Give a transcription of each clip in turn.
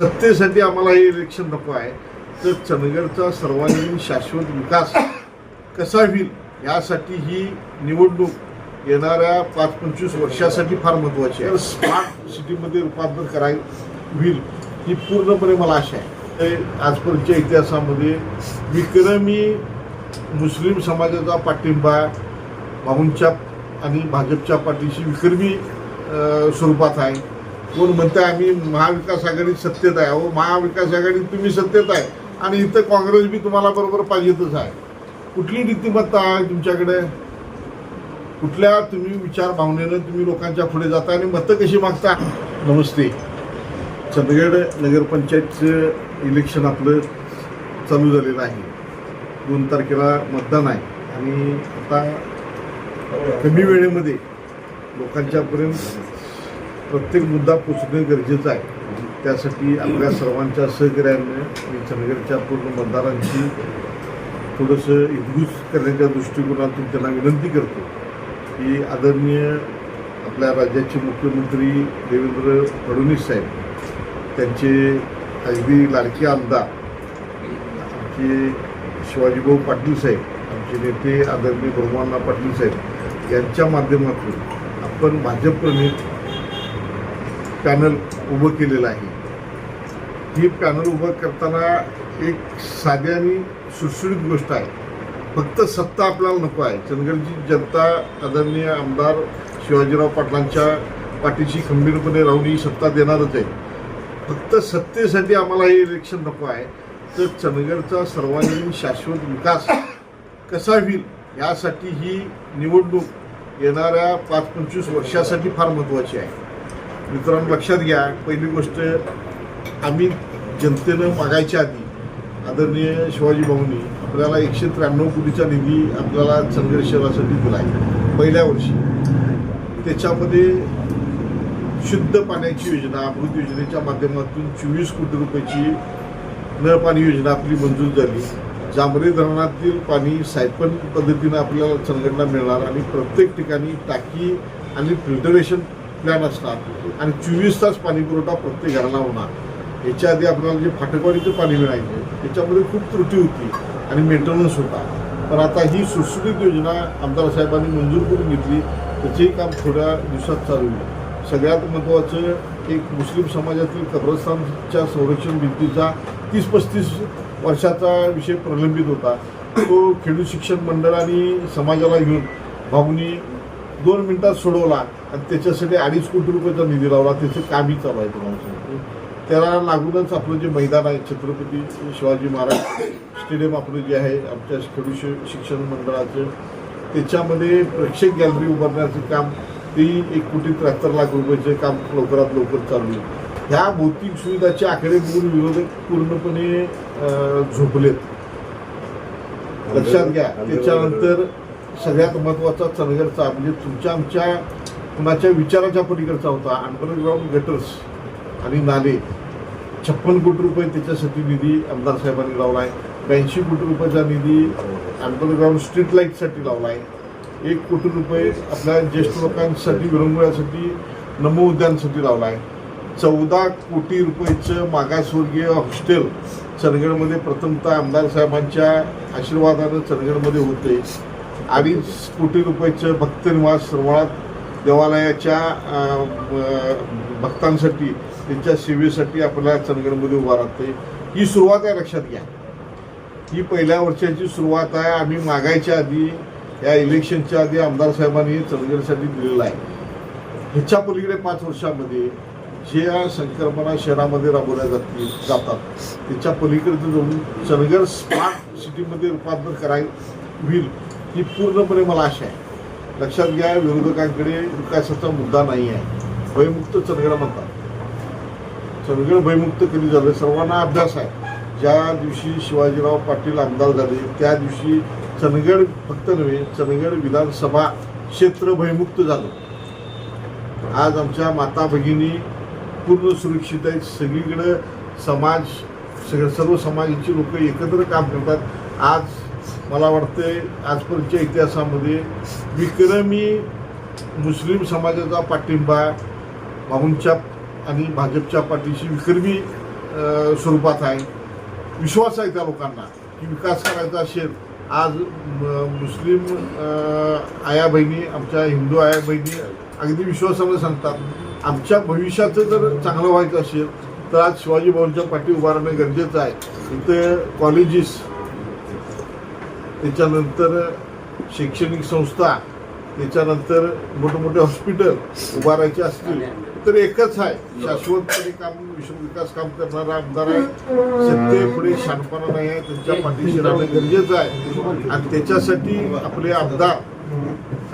सत्तेसाठी आम्हाला हे इलेक्शन नको आहे. तर चंदगडचा सर्वांगीण शाश्वत विकास कसा होईल यासाठी ही निवडणूक येणाऱ्या पाच पंचवीस वर्षासाठी फार महत्त्वाची आहे. स्मार्ट सिटीमध्ये रूपांतर कराय होईल ही पूर्णपणे मला आशा आहे. ते आजपर्यंतच्या इतिहासामध्ये विक्रमी मुस्लिम समाजाचा पाठिंबा भाऊंच्या आणि भाजपच्या पाठीशी विक्रमी स्वरूपात आहे. कोण म्हणतं आम्ही महाविकास आघाडीत सत्तेत आहे. अहो महाविकास आघाडीत तुम्ही सत्तेत आहे. आणि इथं काँग्रेस बी तुम्हाला बरोबर पाहिजेतच आहे. कुठली नीतिमत्ता आहे तुमच्याकडे? कुठल्या तुम्ही विचार भावनेनं तुम्ही लोकांच्या पुढे जाता आणि मतं कशी मागता? नमस्ते. चंदगड नगरपंचायतचं इलेक्शन आपलं चालू झालेलं आहे. दोन तारखेला मतदान आहे. आणि आता कमी वेळेमध्ये लोकांच्यापर्यंत प्रत्येक मुद्दा पोचणे गरजेचं आहे. त्यासाठी आपल्या सर्वांच्या सहकार्याने मी चंदगडच्या पूर्ण मतदारांची थोडंसं इद्गुज करण्याच्या दृष्टिकोनातून त्यांना विनंती करतो की आदरणीय आपल्या राज्याचे मुख्यमंत्री देवेंद्र फडणवीस साहेब त्यांचे अगदी लाडके आमदार आमचे शिवाजीभाऊ पाटील साहेब आमचे नेते आदरणीय ब्रह्मांना पाटील साहेब यांच्या माध्यमातून आपण भाजपप्रणित पॅनल उभं केलेलं आहे. ही पॅनल उभं करताना एक साधी आणि सुटसुटीत गोष्ट आहे. फक्त सत्ता आपल्याला नको आहे. चंदगडची जनता आदरणीय आमदार शिवाजीराव पाटलांच्या पाठीशी खंबीरपणे राहून ही सत्ता देणारच आहे. फक्त सत्तेसाठी आम्हाला हे इलेक्शन नको आहे. तर चंदगडचा सर्वांगीण शाश्वत विकास कसा होईल यासाठी ही निवडणूक येणाऱ्या पाच पंचवीस वर्षासाठी फार महत्त्वाची आहे. मित्रांनो लक्षात घ्या पहिली गोष्ट आम्ही जनतेनं मागायच्या आधी आदरणीय शिवाजी भाऊनी आपल्याला एकशे त्र्याण्णव कोटीचा निधी आपल्याला चंदगड शहरासाठी दिला आहे पहिल्या वर्षी. त्याच्यामध्ये शुद्ध पाण्याची योजना अमृत योजनेच्या माध्यमातून चोवीस कोटी रुपयाची नळपाणी योजना आपली मंजूर झाली. जांभरे धरणातील पाणी सायपन पद्धतीनं आपल्याला चंदगडला मिळणार आणि प्रत्येक ठिकाणी टाकी आणि फिल्टरेशन प्लॅन असणार. आणि चोवीस तास पाणी पुरवठा प्रत्येक घराला होणार. याच्या आधी आपल्याला जे फाटकवाडीचं पाणी मिळायचं त्याच्यामध्ये खूप त्रुटी होती आणि मेंटेनन्स होता. पण आता ही सुटसुटीत योजना आमदार साहेबांनी मंजूर करून घेतली. त्याचंही काम थोड्या दिवसात चालू आहे सगळ्यात महत्त्वाचं एक मुस्लिम समाजातील कब्रस्तानच्या संरक्षण भिंतीचा तीस पस्तीस वर्षाचा विषय प्रलंबित होता. तो खेडू शिक्षण मंडळ आणि समाजाला घेऊन भाऊनी दोन मिनिटात सोडवला आणि त्याच्यासाठी अडीच कोटी रुपयाचा निधी लावला. त्याचं कामही चालू आहे तुम्हाला त्याला लागूनच आपलं जे मैदान आहे छत्रपती शिवाजी महाराज स्टेडियम आपलं जे आहे आमच्या खेडू शिक्षण मंडळाचं त्याच्यामध्ये प्रेक्षक गॅलरी उभारण्याचं काम ते एक कोटी त्र्याहत्तर लाख रुपयाचं काम लवकरात लवकर चालू आहे. ह्या भौतिक सुविधाचे आकडे बघून विरोधक पूर्णपणे झोपलेत. लक्षात घ्या. त्याच्यानंतर सगळ्यात महत्त्वाचा चंदगडचा म्हणजे तुमच्या आमच्या कुणाच्या विचाराच्या पलीकडचा होता. अंडरग्राऊंड गटर्स आणि नाले. छप्पन कोटी रुपये त्याच्यासाठी निधी आमदार साहेबांनी लावला आहे ब्याऐंशी कोटी रुपयाचा निधी अंडरग्राऊंड स्ट्रीट लाईटसाठी लावला आहे एक कोटी रुपये आपल्या ज्येष्ठ लोकांसाठी विरंगुळ्यासाठी नमो उद्यानसाठी लावला आहे चौदा कोटी रुपयेचं मागासवर्गीय हॉस्टेल चंदगडमध्ये प्रथमतः आमदार साहेबांच्या आशीर्वादानं चंदगडमध्ये होते. अडीच कोटी रुपयाचं भक्त निवास देवालयाच्या भक्तांसाठी त्यांच्या सेवेसाठी आपल्याला चंदगडमध्ये उभा राहते ही सुरुवात आहे लक्षात घ्या. ही पहिल्या वर्षाची सुरुवात आहे. आम्ही मागायच्या आधी या इलेक्शनच्या आधी आमदार साहेबांनी चंदगडसाठी दिलेलं आहे. ह्याच्या पलीकडे पाच वर्षामध्ये ज्या संकल्पना शहरामध्ये राबवल्या जातील जातात त्याच्या पलीकडे जाऊन चंदगड स्मार्ट सिटीमध्ये रूपांतर कराय होईल. ही पूर्णपणे मला आशा आहे. लक्षात घ्या विरोधकांकडे विकासाचा मुद्दा नाही आहे. भयमुक्त चंदगड म्हणतात. चंदगड भयमुक्त कधी झालं सर्वांना अभ्यास आहे. ज्या दिवशी शिवाजीराव पाटील आमदार झाले त्या दिवशी चंदगड फक्त नव्हे चंदगड विधानसभा क्षेत्र भयमुक्त झालं. आज आमच्या माता भगिनी पूर्ण सुरक्षित आहेत. सगळीकडं समाज सगळं सर्व समाजाची लोक एकत्र काम करतात. आज मला वाटतंय आजपर्यंतच्या इतिहासामध्ये विक्रमी मुस्लिम समाजाचा पाठिंबा भाऊंच्या आणि भाजपच्या पाठीशी विक्रमी स्वरूपात आहे. विश्वास आहे त्या लोकांना की विकास करायचा असेल. आज म- मुस्लिम आया बहिणी आमच्या हिंदू आया बहिणी अगदी विश्वासामध्ये सांगतात आमच्या भविष्याचं जर चांगलं व्हायचं असेल तर आज शिवाजी भवनच्या पाठी उभारणं गरजेचं आहे. इथं कॉलेजेस त्याच्यानंतर शैक्षणिक संस्था त्याच्यानंतर मोठमोठे हॉस्पिटल उभारायचे असतील तर एकच आहे शाश्वतपणे काम विश्व विकास काम करणारा आमदार आहे. सत्तेपुढे शानपणा नाही आहे त्यांच्या पाठीशी राहणं गरजेचं आहे. आणि त्याच्यासाठी आपले आमदार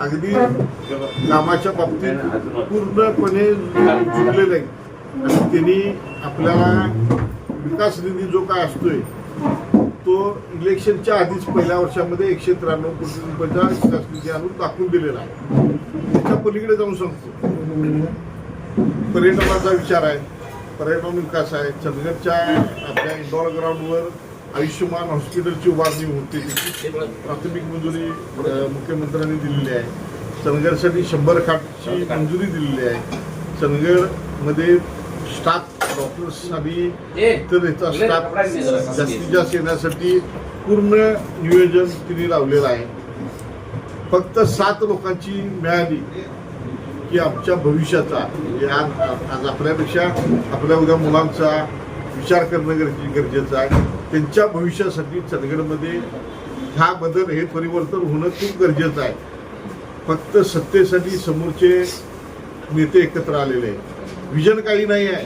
अगदी कामाच्या बाबतीत पूर्णपणे जुळलेले आहेत आणि त्यांनी आपल्याला विकास निधी जो काय असतोय तो इलेक्शनच्या आधीच पहिल्या वर्षामध्ये एकशे त्र्याण्णव कोटी रुपयाचा विकास आणून दाखवून दिलेला आहे. त्याच्या पलीकडे जाऊन सांगतो. पर्यटनाचा विचार आहे पर्यटन विकास आहे. चंदगडच्या आपल्या इंडोर ग्राउंडवर आयुष्यमान हॉस्पिटलची उभारणी होते. त्याची प्राथमिक मंजुरी मुख्यमंत्र्यांनी दिलेली आहे. चंदगडसाठी शंभर खाटची मंजुरी दिलेली आहे. चंदगडमध्ये स्टाफ डॉक्टर्ससाठी तर याचा स्टाफ जास्तीत जास्त येण्यासाठी पूर्ण नियोजन तिने लावलेलं आहे. फक्त सात लोकांची मिळाली की आमच्या भविष्याचा म्हणजे आज आज आपल्यापेक्षा आपल्या उद्या मुलांचा विचार करणं गरजे गरजेचं आहे. त्यांच्या भविष्यासाठी चंदगडमध्ये हा बदल हे परिवर्तन होणं खूप गरजेचं आहे. फक्त सत्तेसाठी समोरचे नेते एकत्र आलेले आहे विजन काही नाही आहे.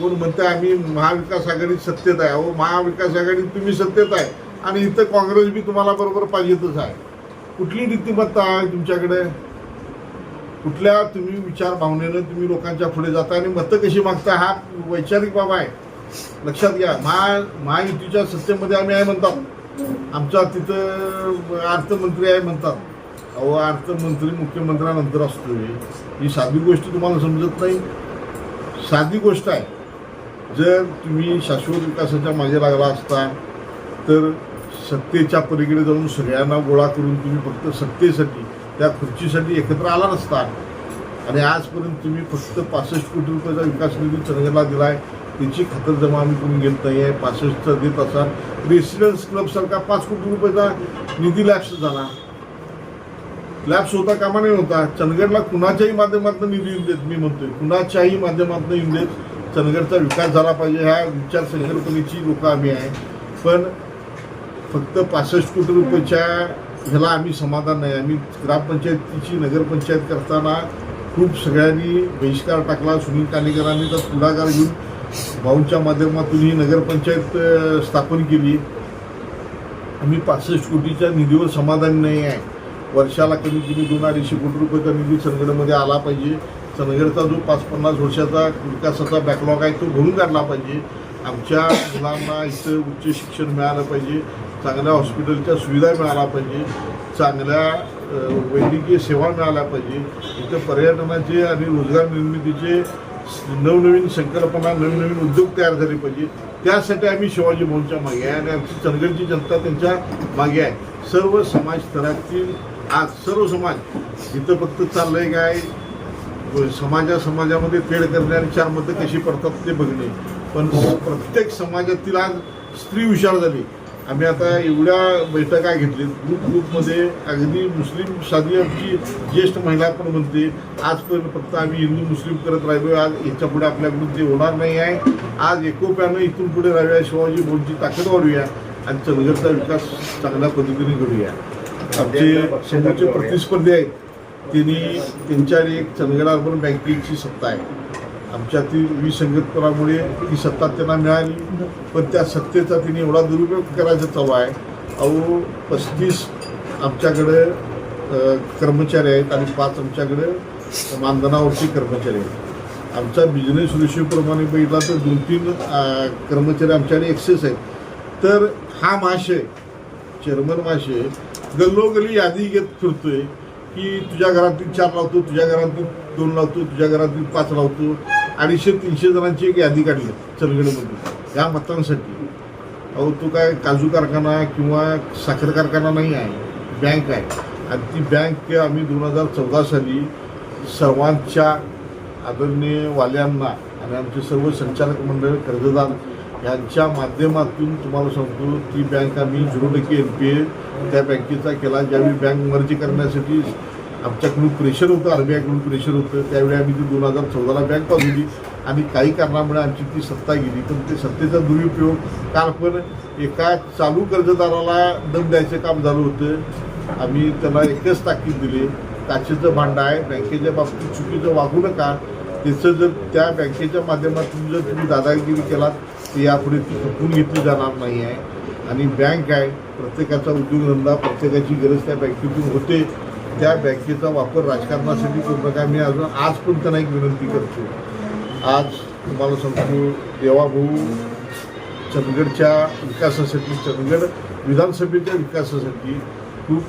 कोण म्हणतं आम्ही महाविकास आघाडीत सत्तेत आहे. अहो महाविकास आघाडीत तुम्ही सत्तेत आहे. आणि इथं काँग्रेस बी तुम्हाला बरोबर पाहिजेतच आहे. कुठली नीतिमत्ता आहे तुमच्याकडे? कुठल्या तुम्ही विचार भावनेनं तुम्ही लोकांच्या पुढे जाता आणि मतं कशी मागता हा वैचारिक बाब आहे. लक्षात घ्या. महा महायुतीच्या सत्तेमध्ये आम्ही आहे म्हणतात. आमचा तिथं अर्थमंत्री आहे म्हणतात. अहो अर्थमंत्री मुख्यमंत्र्यानंतर असतोय. ही साधी गोष्ट तुम्हाला समजत नाही. साधी गोष्ट आहे. जर तुम्ही शाश्वत विकासाच्या मागे लागला असता तर सत्तेच्या पलीकडे जाऊन सगळ्यांना गोळा करून तुम्ही फक्त सत्तेसाठी त्या खुर्चीसाठी एकत्र आला नसता. आणि आजपर्यंत तुम्ही फक्त पासष्ट कोटी रुपयाचा विकास निधी चंद्रला दिला आहे त्याची खातरजमा आम्ही करून घेत नाही आहे पासष्टचा देत असाल. रेसिडेन्स क्लबसारखा पाच कोटी रुपयाचा निधी लॅप्स झाला. लॅप्स होता कामा नाही होता. चंदगडला कुणाच्याही माध्यमातून निधी येऊन देत मी म्हणतोय. कुणाच्याही माध्यमातून येऊन देत चंदगडचा विकास झाला पाहिजे ह्या विचार संकल्पनेची लोक आम्ही आहे. पण फक्त पासष्ट कोटी रुपयाच्या ह्याला आम्ही समाधान नाही. आम्ही ग्रामपंचायतीची नगरपंचायत करताना खूप सगळ्यांनी बहिष्कार टाकला. सुनील कानेकरांनी तर पुढाकार घेऊन भाऊंच्या माध्यमातून ही नगरपंचायत स्थापन केली. आम्ही पासष्ट कोटीच्या निधीवर समाधान नाही आहे. वर्षाला कमीत कमी दोन अडीचशे कोटी रुपये निधी चंदगडमध्ये आला पाहिजे. चंदगडचा जो पाच पन्नास वर्षाचा विकासाचा बॅकलॉग आहे तो भरून काढला पाहिजे. आमच्या मुलांना इथं उच्च शिक्षण मिळालं पाहिजे. चांगल्या हॉस्पिटलच्या सुविधा मिळाल्या पाहिजे. चांगल्या वैद्यकीय सेवा मिळाल्या पाहिजे. इथं पर्यटनाचे आणि रोजगार निर्मितीचे नवनवीन संकल्पना नवनवीन उद्योग तयार झाले पाहिजे. त्यासाठी आम्ही शिवाजी भवनच्या मागे आहे आणि आमची चंदगडची जनता त्यांच्या मागे आहे. सर्व समाज स्तरातील आज सर्व समाज इथं फक्त चाललंय काय समाजा समाजामध्ये तेढ करणे आणि चार मतं कशी पडतात ते बघणे. पण प्रत्येक समाजातील आज स्त्री हुशार झाली. आम्ही आता एवढ्या बैठका घेतली ग्रुप ग्रुपमध्ये अगदी मुस्लिम साधी आमची ज्येष्ठ महिला पण म्हणते आजपर्यंत फक्त आम्ही हिंदू मुस्लिम करत राहिलो आज याच्यापुढे आपल्याकडून ते होणार नाही आहे आज एकोप्यानं इथून पुढे राहूया शिवाजी भोनची ताकद वाढूया आणि चंदगडचा विकास चांगल्या पद्धतीने करूया. आमचे समोरचे प्रतिस्पर्धी आहेत. त्यांनी त्यांच्या एक चंदगड अर्बन बँकेची सत्ता आहे. आमच्यातील विसंगतपणामुळे ती सत्ता त्यांना मिळाली. पण त्या सत्तेचा तिने एवढा दुरुपयोग करायचा चालू आहे. अहो पस्तीस आमच्याकडे कर्मचारी आहेत आणि पाच आमच्याकडे मानधनावरचे कर्मचारी आहेत. आमचा बिझनेस रेशिओप्रमाणे बघितला तर दोन तीन कर्मचारी आमच्याकडे एक्सेस आहेत. तर हा महाशय चेअरमन माशे गल्लोगल्ली यादी घेत फिरतोय की तुझ्या घरातील चार लावतो तुझ्या घरातील दोन लावतो तुझ्या घरातील पाच लावतो. अडीचशे तीनशे जणांची एक यादी काढली चलगडमध्ये या मतांसाठी. अहो तो काय काजू कारखाना किंवा साखर कारखाना नाही आहे बँक आहे. आणि ती बँक आम्ही दोन हजार चौदा साली सर्वांच्या आदरणीय वाल्यांना आणि आमचे सर्व संचालक मंडळ कर्जदार यांच्या माध्यमातून तुम्हाला सांगतो ती बँक आम्ही झिरो टक्के एन पी ए त्या बँकेचा केला. ज्यावेळी बँक मर्ज करण्यासाठी आमच्याकडून प्रेशर होतं आर बी आयकडून प्रेशर होतं त्यावेळी आम्ही ती दोन हजार चौदाला बँक पाजवली आणि काही कारणामुळे आमची ती सत्ता गेली. पण ते सत्तेचा दुरुपयोग काल पण एका चालू कर्जदाराला दम द्यायचं काम झालं होतं. आम्ही त्याला एकच ताकीद दिली. काचेचं भांडं आहे. बँकेच्या बाबतीत चुकीचं वागू नका. त्याचं जर त्या बँकेच्या माध्यमातून जर तुम्ही दादागिरी केलात तर यापुढे ती खपून घेतली जाणार नाही आहे. आणि बँक आहे प्रत्येकाचा उद्योगधंदा प्रत्येकाची गरज त्या बँकेतून होते. त्या बँकेचा वापर राजकारणासाठी करू नका. मी अजून आज पण त्यांना एक विनंती करतो. आज तुम्हाला सांगतो देवाभाऊ चंदगडच्या विकासासाठी चंदगड विधानसभेच्या विकासासाठी खूप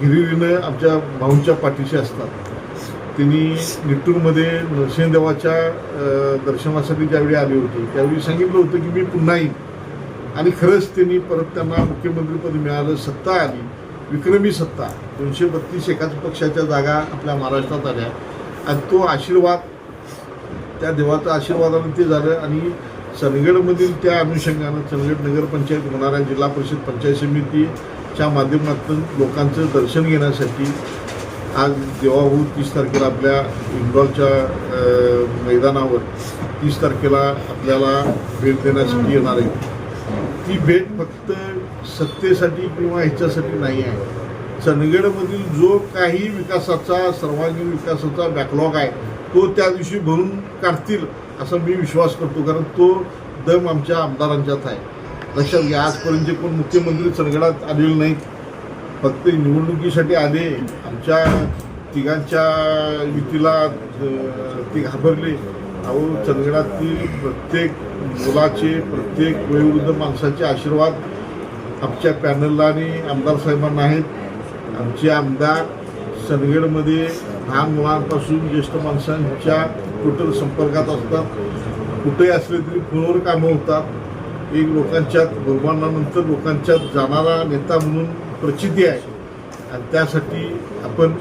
हिरिरीनं आमच्या भाऊंच्या पाठीशी असतात. त्यांनी निट्टूरमध्ये नरसिंहदेवाच्या दर्शनासाठी ज्यावेळी आली होती त्यावेळी सांगितलं होतं की मी पुन्हा येईन. आणि खरंच त्यांनी परत त्यांना मुख्यमंत्रीपद मिळालं सत्ता आली. विक्रमी सत्ता दोनशे बत्तीस एकाच पक्षाच्या जागा आपल्या महाराष्ट्रात आल्या. आणि तो आशीर्वाद त्या देवाचा आशीर्वादानं ते झालं. आणि चंदगडमधील त्या अनुषंगानं चंदगड नगरपंचायत होणाऱ्या जिल्हा परिषद पंचायत समितीच्या माध्यमातून लोकांचं दर्शन घेण्यासाठी आज देवाहून तीस तारखेला आपल्या इंदोरच्या मैदानावर तीस तारखेला आपल्याला भेट देण्यासाठी येणार आहे. ती भेट फक्त सत्तेसाठी किंवा ह्याच्यासाठी नाही आहे. चंदगडमधील जो काही विकासाचा सर्वांगीण विकासाचा बॅकलॉग आहे तो त्या दिवशी भरून काढतील असा मी विश्वास करतो. कारण तो दम आमच्या आमदारांच्यात आहे. लक्षात घ्या आजपर्यंत कोण मुख्यमंत्री चंदगडात आलेले नाहीत फक्त निवडणुकीसाठी आले आमच्या तिघांच्या युतीला ती ते घाबरले. अहो चंदगडातील प्रत्येक मुलाचे प्रत्येक वयोवृद्ध माणसाचे आशीर्वाद आमच्या पॅनलला आणि आमदार साहेबांना आहेत. आमचे आमदार चंदगडमध्ये लहान मुलांपासून ज्येष्ठ माणसांच्या टोटल संपर्कात असतात कुठेही असले तरी फोनवर कामं होतात. एक लोकांच्यात बहुमानानंतर लोकांच्यात जाणारा नेता म्हणून प्रसिद्धी आहे. आणि त्यासाठी आपण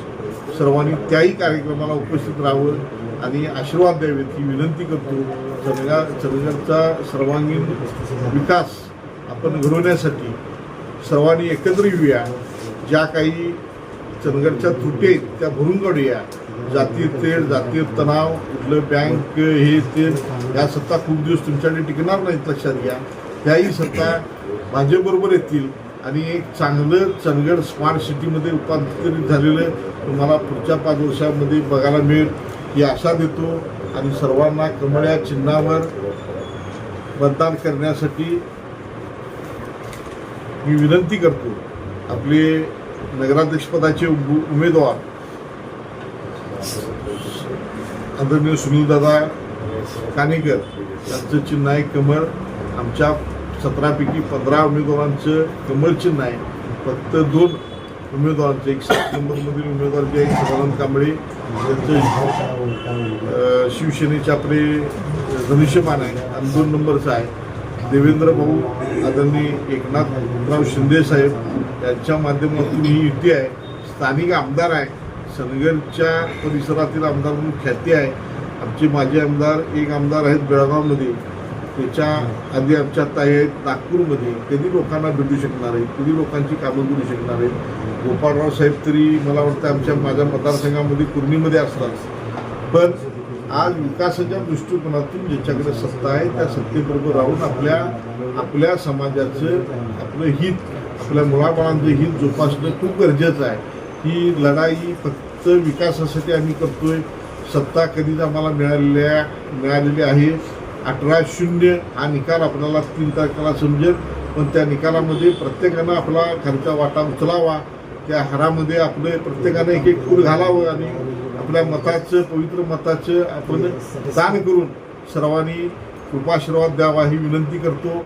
सर्वांनी त्याही कार्यक्रमाला उपस्थित राहावं. आणि आशीर्वाद द्यावेत ही विनंती करतो. चंदगा चंदगडचा सर्वांगीण विकास आपण घडवण्यासाठी सर्वांनी एकत्र येऊया. ज्या काही चंदगडच्या त्रुटी आहेत त्या भरून काढूया. जातीय तेढ जातीय तणाव कुठलं बँक हे ते या सत्ता खूप दिवस तुमच्याकडे टिकणार नाहीत लक्षात घ्या. त्याही सत्ता भाजपबरोबर येतील. आणि एक चांगलं चंदगड स्मार्ट सिटीमध्ये रूपांतरित झालेलं तुम्हाला पुढच्या पाच वर्षामध्ये बघायला मिळेल. ही आशा देतो आणि सर्वांना कमळ या चिन्हावर मतदान करण्यासाठी मी विनंती करतो. आपले नगराध्यक्षपदाचे उमेदवार आदरणीय सुनीलदादा कानेकर यांचं चिन्ह आहे कमळ. आमच्या सतरापैकी पंधरा उमेदवारांचं कमळ चिन्ह आहे. फक्त दोन उमेदवारांचं एक सात नंबरमधील उमेदवार जे आहेत सदानंद कांबळे त्यांचं शिवसेनेचे आपले धनुष्यमान आहे आणि दोन नंबरचं आहे. देवेंद्र भाऊ आदरणीय एकनाथराव शिंदेसाहेब यांच्या माध्यमातून ही युती आहे. स्थानिक आमदार आहे. सनगरच्या परिसरातील आमदार म्हणून ख्याती आहे. आमचे माजी आमदार एक आमदार आहेत बेळगावमध्ये. त्याच्या आधी आमच्या ताई आहेत नागपूरमध्ये कधी लोकांना भेटू शकणार आहे कधी लोकांची कामं करू शकणार आहेत? गोपाळराव साहेब तरी मला वाटतं आमच्या माझ्या मतदारसंघामध्ये कुर्णीमध्ये असतात. पण आज विकासाच्या दृष्टिकोनातून ज्याच्याकडे सत्ता आहे त्या सत्तेबरोबर राहून आपल्या आपल्या समाजाचं आपलं हित आपल्या मुलाबाळांचं हित जोपासणं खूप गरजेचं आहे. ही लढाई फक्त विकासासाठी आम्ही करतोय. सत्ता कधीच आम्हाला मिळालेल्या मिळालेली आहे. अठरा शून्य हा निकाल आपल्याला तीन तारखेला समजेल. पण त्या निकालामध्ये प्रत्येकानं आपला खालचा वाटा उचलावा. त्या हारामध्ये आपले प्रत्येकानं एक एक फूल घालावं आणि आपल्या मताचं पवित्र मताचं आपण दान करून सर्वांनी कृपाशीर्वाद द्यावा ही विनंती करतो.